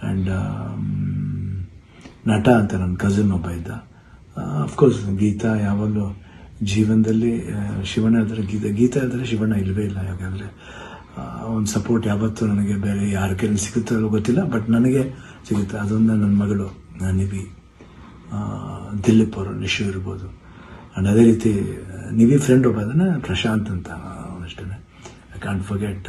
And ನಟ ಅಂತ ನನ್ನ ಕಸಿನ್ ಒಬ್ಬ ಇದ್ದ. ಅಫ್ಕೋರ್ಸ್ ಗೀತಾ ಯಾವಾಗಲೂ ಜೀವನದಲ್ಲಿ ಆ, ಶಿವಣ್ಣ ಆದರೆ ಗೀತಾ ಗೀತಾ ಆದರೆ ಶಿವಣ್ಣ ಇಲ್ಲವೇ ಇಲ್ಲ ಯಾಕಂದರೆ ಒಂದು ಸಪೋರ್ಟ್ ಯಾವತ್ತೂ ನನಗೆ ಬೇರೆ ಯಾರ ಕೈಲಿ ಸಿಗುತ್ತೋ ಗೊತ್ತಿಲ್ಲ ಬಟ್ ನನಗೆ ಸಿಗುತ್ತೆ. ಅದೊಂದು ನನ್ನ ಮಗಳು ನಿವಿ ಆ, ದಿಲೀಪ್ ಅವರು ನಿಶು ಇರ್ಬೋದು. ಆ್ಯಂಡ್ ಅದೇ ರೀತಿ ನಿವಿ ಫ್ರೆಂಡ್ ಒಬ್ಬ ಅದನ್ನು ಪ್ರಶಾಂತ್ ಅಂತ ಅಷ್ಟೇ ಐ ಕಾಂಟ್ ಫರ್ಗೆಟ್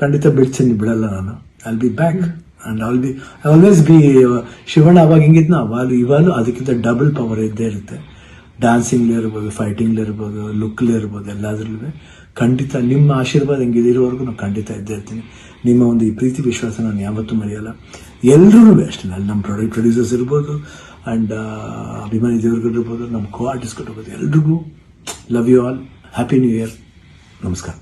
ಖಂಡಿತ ಬಿಡ್ತೀನಿ ಬಿಡಲ್ಲ ನಾನು. I'll be back and all be always be Shivanna ಅವಾಗ ಹಿಂಗಿದ್ನ, ಅವಾಗ ಇವಾಗಲೂ ಅದಕ್ಕಿಂತ ಡಬಲ್ ಪವರ್ ಇದ್ದೇ ಇರುತ್ತೆ. ಡ್ಯಾನ್ಸಿಂಗ್ಲೇ ಇರ್ಬೋದು ಫೈಟಿಂಗ್ಲಿ ಇರ್ಬೋದು ಲುಕ್ಲೇ ಇರ್ಬೋದು, ಎಲ್ಲದ್ರಲ್ಲೂ. ಖಂಡಿತ ನಿಮ್ಮ ಆಶೀರ್ವಾದ ಹೆಂಗಿದೆ ಇರೋವರೆಗೂ ನಾನು ಖಂಡಿತ ಇದ್ದೇ ಇರ್ತೀನಿ. ನಿಮ್ಮ ಒಂದು ಈ ಪ್ರೀತಿ ವಿಶ್ವಾಸ ನಾನು ಯಾವತ್ತೂ ಮರೆಯಲ್ಲ. ಎಲ್ಲರೂ ಅಷ್ಟೇ ಅಲ್ಲಿ ನಮ್ಮ ಪ್ರಾಡಕ್ಟ್ ಪ್ರೊಡ್ಯೂಸರ್ಸ್ ಇರ್ಬೋದು ಆ್ಯಂಡ್ ಅಭಿಮಾನಿ ದೇವರುಗಳಿರ್ಬೋದು, ನಮ್ಮ ಕೋ ಆರ್ಟಿಸ್ಟ್ಗಳಿರ್ಬೋದು ಎಲ್ರಿಗೂ love you all happy new year ನಮಸ್ಕಾರ.